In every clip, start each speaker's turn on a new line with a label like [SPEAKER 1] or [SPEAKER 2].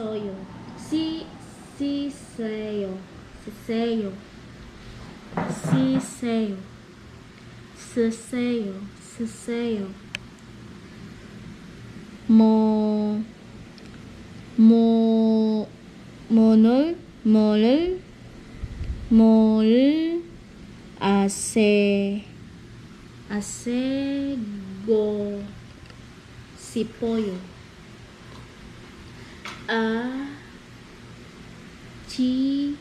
[SPEAKER 1] 씻어요. 씻, 씻어요. 씻어요. 씻어요. 쓰세요. 쓰세요. 뭐, 뭐, 뭐를, 뭐를, 뭐를 아, 지,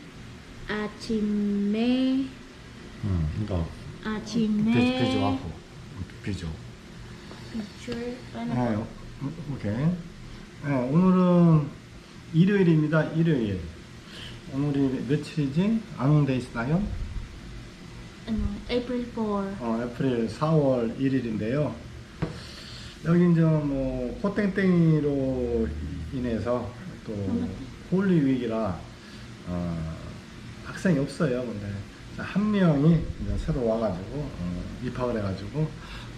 [SPEAKER 1] 아침에,
[SPEAKER 2] 음, 이거
[SPEAKER 1] 아침에,
[SPEAKER 2] 비주, 비주하고 비주.
[SPEAKER 1] 비주얼,
[SPEAKER 2] 네, 음, 오케이. 네, 오늘은 일요일입니다. 일요일. 오늘이 며칠이지? 안돼 있나요?
[SPEAKER 1] ano, April 4.
[SPEAKER 2] 어, 애프릴 4월 1일인데요. 여기 이제 뭐 코땡땡이로 인해서 또 홀리 위기라 어, 학생이 없어요. 근데 한 명이 새로 와가지고 어, 입학을 해가지고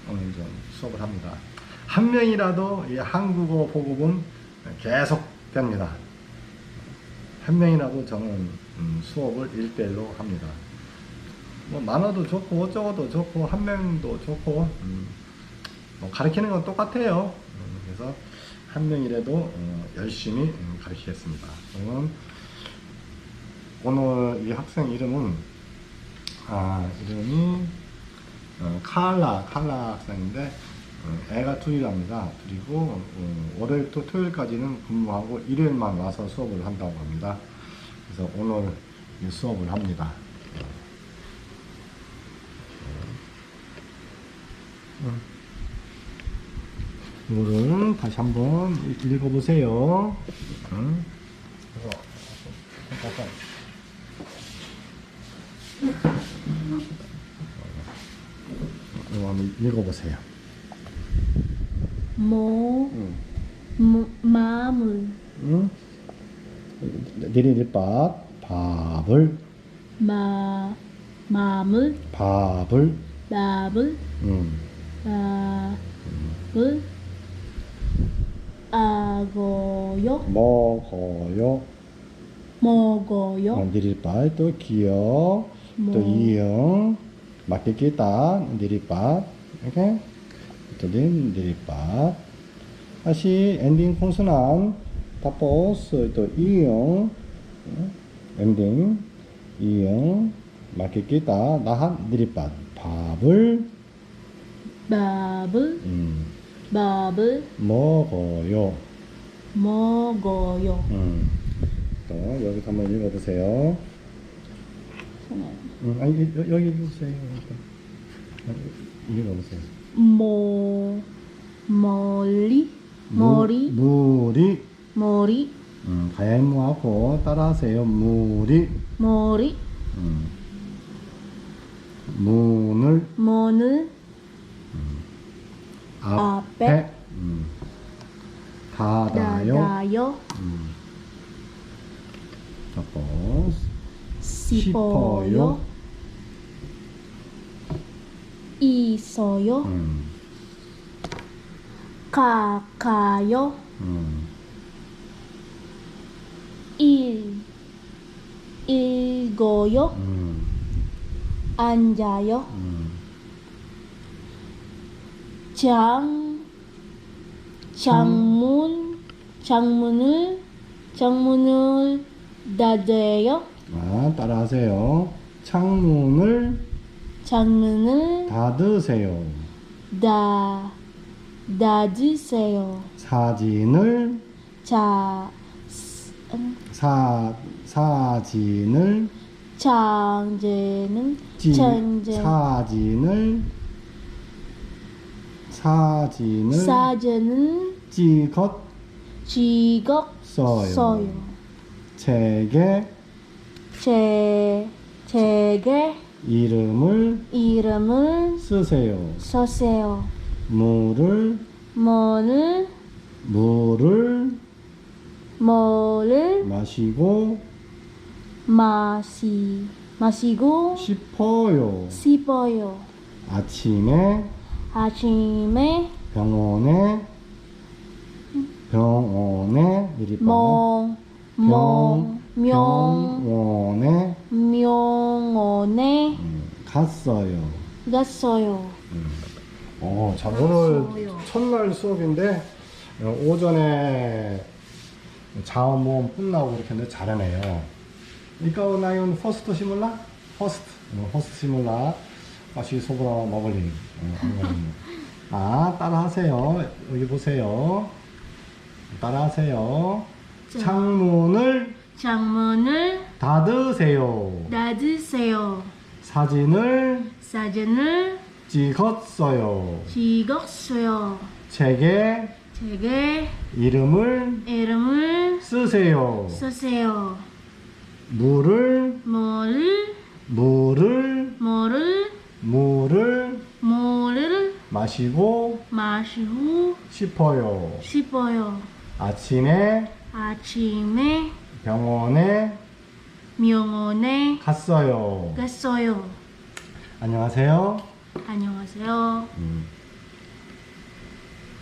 [SPEAKER 2] 오늘 좀 수업을 합니다. 한 명이라도 이 한국어 보급은 계속 됩니다. 한 명이라도 저는 음, 수업을 1대1로 합니다. 뭐 많아도 좋고 어쩌고도 좋고 한 명도 좋고 음, 뭐 가르치는 건 똑같아요. 음, 그래서 한 명이라도 어, 열심히 음, 가르치겠습니다. 저는 오늘 이 학생 이름은 아 이름이 어, 칼라 칼라 학생인데 어, 애가 둘이랍니다. 둘이고 어, 월요일부터 토요일까지는 근무하고 일요일만 와서 수업을 한다고 합니다. 그래서 오늘 이 수업을 합니다. 이거를 다시 한번 읽어보세요. 응? 이거 한번 읽어보세요.
[SPEAKER 1] 모,
[SPEAKER 2] 응.
[SPEAKER 1] 무, 마물,
[SPEAKER 2] 응? 니리리밥 밥을
[SPEAKER 1] 마, 마물,
[SPEAKER 2] 밥을
[SPEAKER 1] 밥을,
[SPEAKER 2] 응.
[SPEAKER 1] 밥을,
[SPEAKER 2] 먹어요.
[SPEAKER 1] 먹어요,
[SPEAKER 2] 어, 니리밥 또 기어 또
[SPEAKER 1] 뭐.
[SPEAKER 2] 이응 맞게 끼다 니리밥. 이렇게 또 니리밥. 다시 엔딩 콘소난 tapos 또 이응 응? 엔딩 이응 맞게 끼다 나한 니리밥. 밥을.
[SPEAKER 1] 밥을,
[SPEAKER 2] 음,
[SPEAKER 1] 밥을
[SPEAKER 2] 먹어요.
[SPEAKER 1] 먹어요.
[SPEAKER 2] 음. 또 여기 한번 읽어보세요. 음, 아니 여- 여기 읽으세요. 여기. 읽어보세요.
[SPEAKER 1] 모, 머리, 머리,
[SPEAKER 2] 무, 물이.
[SPEAKER 1] 머리,
[SPEAKER 2] 음, 가야무하고 따라하세요. 물이.
[SPEAKER 1] 머리,
[SPEAKER 2] 음, 문을.
[SPEAKER 1] 문을
[SPEAKER 2] 앞에,
[SPEAKER 1] 앞에
[SPEAKER 2] 음, 닫아요.
[SPEAKER 1] 닫아요,
[SPEAKER 2] 음. tapos
[SPEAKER 1] 씹어요, 있어요,
[SPEAKER 2] 음,
[SPEAKER 1] 가까요,
[SPEAKER 2] 음,
[SPEAKER 1] 일, 읽어요,
[SPEAKER 2] 음,
[SPEAKER 1] 앉아요,
[SPEAKER 2] 음.
[SPEAKER 1] 장, 장문, 장문을, 장문을 닫아요,
[SPEAKER 2] 아, 따라하세요. 창문을
[SPEAKER 1] 장문을
[SPEAKER 2] 닫으세요.
[SPEAKER 1] 다 닫으세요.
[SPEAKER 2] 사진을
[SPEAKER 1] 자, 스- 음,
[SPEAKER 2] 사 사진을
[SPEAKER 1] 장제는
[SPEAKER 2] 지, 사진을 사진을 찍었
[SPEAKER 1] 찍었어요.
[SPEAKER 2] 써요. 책에
[SPEAKER 1] 제 제게
[SPEAKER 2] 이름을
[SPEAKER 1] 이름을
[SPEAKER 2] 쓰세요.
[SPEAKER 1] 써세요.
[SPEAKER 2] 물을
[SPEAKER 1] 뭐를
[SPEAKER 2] 물을
[SPEAKER 1] 뭐를
[SPEAKER 2] 마시고
[SPEAKER 1] 마시 마시고
[SPEAKER 2] 싶어요.
[SPEAKER 1] 씹어요.
[SPEAKER 2] 아침에
[SPEAKER 1] 아침에
[SPEAKER 2] 병원에 병원에 미리
[SPEAKER 1] 명, 명, 명,
[SPEAKER 2] 병원에
[SPEAKER 1] 명원에
[SPEAKER 2] 음, 갔어요.
[SPEAKER 1] 갔어요.
[SPEAKER 2] 어, 자, 오늘
[SPEAKER 1] 갔어요.
[SPEAKER 2] 첫날 수업인데 어, 오전에 자원모험 끝나고 이렇게 했는데 잘하네요. First simula? First. 어, first simula. 다시 소브라 먹을리. 어, 안 걸리네. 아, 따라하세요. 여기 보세요. 따라하세요.
[SPEAKER 1] 자.
[SPEAKER 2] 창문을
[SPEAKER 1] 창문을
[SPEAKER 2] 닫으세요.
[SPEAKER 1] 닫으세요.
[SPEAKER 2] 사진을
[SPEAKER 1] 사진을
[SPEAKER 2] 찍었어요.
[SPEAKER 1] 찍었어요.
[SPEAKER 2] 책에
[SPEAKER 1] 책에
[SPEAKER 2] 이름을
[SPEAKER 1] 이름을
[SPEAKER 2] 쓰세요.
[SPEAKER 1] 쓰세요.
[SPEAKER 2] 물을
[SPEAKER 1] 뭐를
[SPEAKER 2] 물을
[SPEAKER 1] 뭐를
[SPEAKER 2] 물을
[SPEAKER 1] 뭐를
[SPEAKER 2] 마시고
[SPEAKER 1] 마시고
[SPEAKER 2] 싶어요.
[SPEAKER 1] 싶어요.
[SPEAKER 2] 아침에
[SPEAKER 1] 아침에
[SPEAKER 2] 병원에
[SPEAKER 1] 병원에
[SPEAKER 2] 갔어요.
[SPEAKER 1] 갔어요.
[SPEAKER 2] 안녕하세요.
[SPEAKER 1] 안녕하세요.
[SPEAKER 2] 음.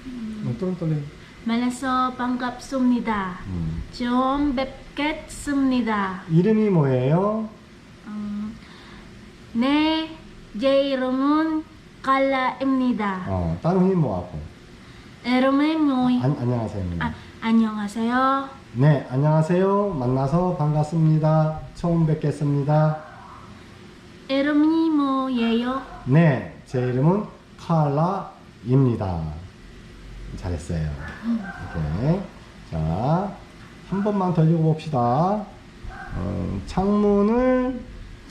[SPEAKER 2] 음, 똘똘리
[SPEAKER 1] 만나서 반갑습니다.
[SPEAKER 2] 음.
[SPEAKER 1] 좀 뵙겠습니다.
[SPEAKER 2] 이름이 뭐예요?
[SPEAKER 1] 음, 네, 제 이름은 칼라입니다.
[SPEAKER 2] 어, 다른 이름 뭐하고?
[SPEAKER 1] 이름은 뭐이?
[SPEAKER 2] 안, 안녕하세요.
[SPEAKER 1] 아, 안녕하세요.
[SPEAKER 2] 네, 안녕하세요. 만나서 반갑습니다. 처음 뵙겠습니다.
[SPEAKER 1] 이름이 뭐예요?
[SPEAKER 2] 네, 제 이름은 칼라입니다. 잘했어요. 이렇게. 자, 한 번만 더 읽어봅시다. 어, 창문을,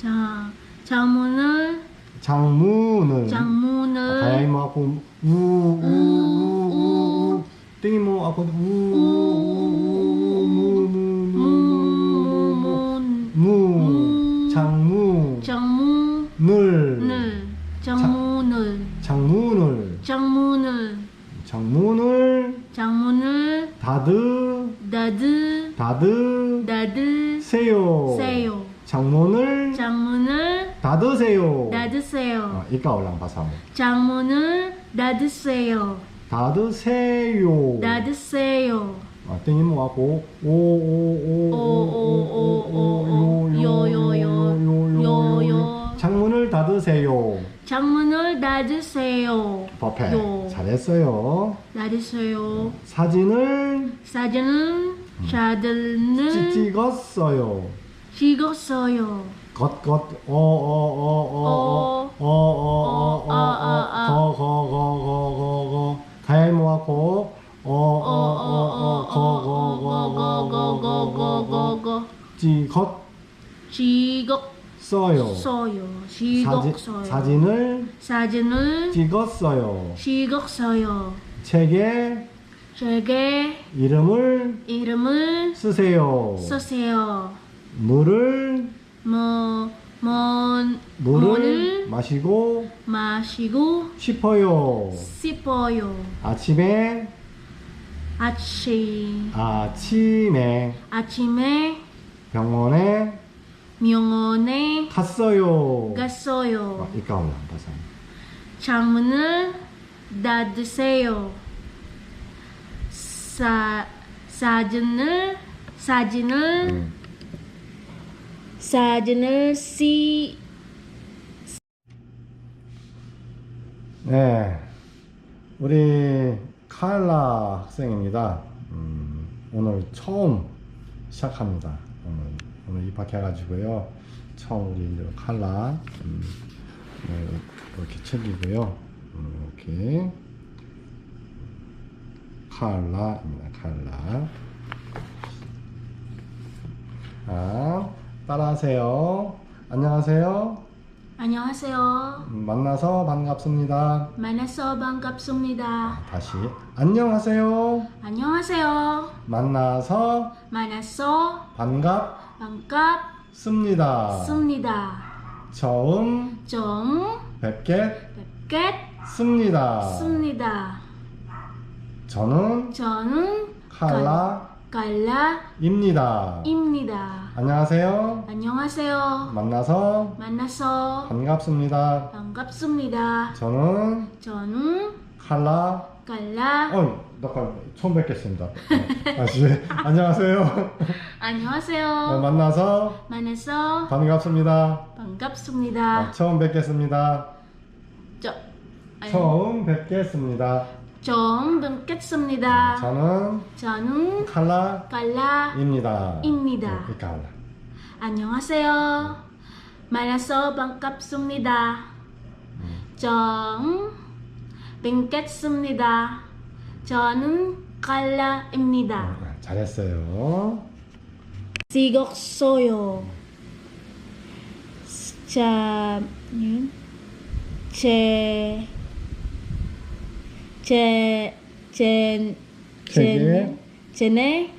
[SPEAKER 1] 자, 창문을
[SPEAKER 2] 장문을,
[SPEAKER 1] 창문을
[SPEAKER 2] 가야이모 하고, 우, 우, 우, 우, 우, 땡이모 하고, 우, 우, 우, 우, 무, 무, 무, 무,
[SPEAKER 1] 문
[SPEAKER 2] 무, 장문,
[SPEAKER 1] 창문을
[SPEAKER 2] 늘,
[SPEAKER 1] 창문을
[SPEAKER 2] 창문을,
[SPEAKER 1] 창문을
[SPEAKER 2] 창문을
[SPEAKER 1] 창문을
[SPEAKER 2] 닫으,
[SPEAKER 1] 닫으
[SPEAKER 2] 닫으,
[SPEAKER 1] 닫으세요.
[SPEAKER 2] 세요. 창문을
[SPEAKER 1] 창문을
[SPEAKER 2] 닫으세요.
[SPEAKER 1] 닫으세요.
[SPEAKER 2] 어, 이까 올랑 봐서.
[SPEAKER 1] 창문을 닫으세요.
[SPEAKER 2] 닫으세요.
[SPEAKER 1] 닫으세요.
[SPEAKER 2] 어, 땡이모 하고, 오, 오, 오, 오, 오, 오, 요, 요, 요, 요, 요, 요. 창문을 닫으세요.
[SPEAKER 1] 창문을 닫으세요.
[SPEAKER 2] 버페.
[SPEAKER 1] 요.
[SPEAKER 2] 잘했어요.
[SPEAKER 1] 닫으세요.
[SPEAKER 2] 사진을
[SPEAKER 1] 사진은 사진을
[SPEAKER 2] 찍었어요.
[SPEAKER 1] 찍었어요.
[SPEAKER 2] 어, 어, 어, 어, 어, 어, 어, 어, 어, 어, 어, 어, 어. 물을,
[SPEAKER 1] 뭐, 뭔,
[SPEAKER 2] 물을
[SPEAKER 1] 물을
[SPEAKER 2] 마시고
[SPEAKER 1] 마시고
[SPEAKER 2] 싶어요.
[SPEAKER 1] 싶어요.
[SPEAKER 2] 아침에,
[SPEAKER 1] 아침,
[SPEAKER 2] 아침에
[SPEAKER 1] 아침에
[SPEAKER 2] 병원에
[SPEAKER 1] 병원에
[SPEAKER 2] 갔어요.
[SPEAKER 1] 갔어요.
[SPEAKER 2] 아, 이까 올라 봐서.
[SPEAKER 1] 창문을 닫으세요. 사, 사진을, 사진을,
[SPEAKER 2] 응.
[SPEAKER 1] 사진을 씨,
[SPEAKER 2] 네, 우리 칼라 학생입니다. 음, 오늘 처음 시작합니다. 오늘, 오늘 입학해가지고요. 처음 우리 칼라 음, 네, 이렇게 챙기고요. 음, 이렇게 칼라입니다. 칼라. 자, 따라하세요. 안녕하세요.
[SPEAKER 1] 안녕하세요.
[SPEAKER 2] 음, 만나서 반갑습니다.
[SPEAKER 1] 만나서 반갑습니다.
[SPEAKER 2] 다시 안녕하세요.
[SPEAKER 1] 안녕하세요.
[SPEAKER 2] 만나서
[SPEAKER 1] 만나서
[SPEAKER 2] 반갑습니다.
[SPEAKER 1] 반갑습니다.
[SPEAKER 2] 처음
[SPEAKER 1] 좀
[SPEAKER 2] 뵙겠습니다.
[SPEAKER 1] 뵙겠습니다.
[SPEAKER 2] 저는
[SPEAKER 1] 저는
[SPEAKER 2] 칼라입니다.
[SPEAKER 1] 칼라입니다.
[SPEAKER 2] 안녕하세요.
[SPEAKER 1] 안녕하세요.
[SPEAKER 2] 만나서
[SPEAKER 1] 만나서
[SPEAKER 2] 반갑습니다.
[SPEAKER 1] 반갑습니다.
[SPEAKER 2] 저는
[SPEAKER 1] 저는
[SPEAKER 2] 칼라
[SPEAKER 1] 칼라
[SPEAKER 2] 어이 덕화 처음 뵙겠습니다. 어, 다시 안녕하세요. 어,
[SPEAKER 1] 안녕하세요.
[SPEAKER 2] 만나서
[SPEAKER 1] 만나서
[SPEAKER 2] 반갑습니다.
[SPEAKER 1] 반갑습니다.
[SPEAKER 2] 어, 처음 뵙겠습니다.
[SPEAKER 1] 저, 아니,
[SPEAKER 2] 처음 뵙겠습니다.
[SPEAKER 1] 처음 뵙겠습니다.
[SPEAKER 2] 저는
[SPEAKER 1] 저는
[SPEAKER 2] 칼라입니다.
[SPEAKER 1] 칼라입니다.
[SPEAKER 2] 네, 이 칼라.
[SPEAKER 1] 안녕하세요. 만나서 반갑습니다. 처음 뵙겠습니다. 저는 칼라입니다.
[SPEAKER 2] 어, 잘했어요.
[SPEAKER 1] Sigoksoyo. Cha... Yun? Che...
[SPEAKER 2] 책에
[SPEAKER 1] Chene...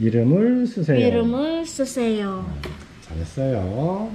[SPEAKER 2] 이름을 쓰세요.
[SPEAKER 1] 이름을 쓰세요.
[SPEAKER 2] 잘했어요.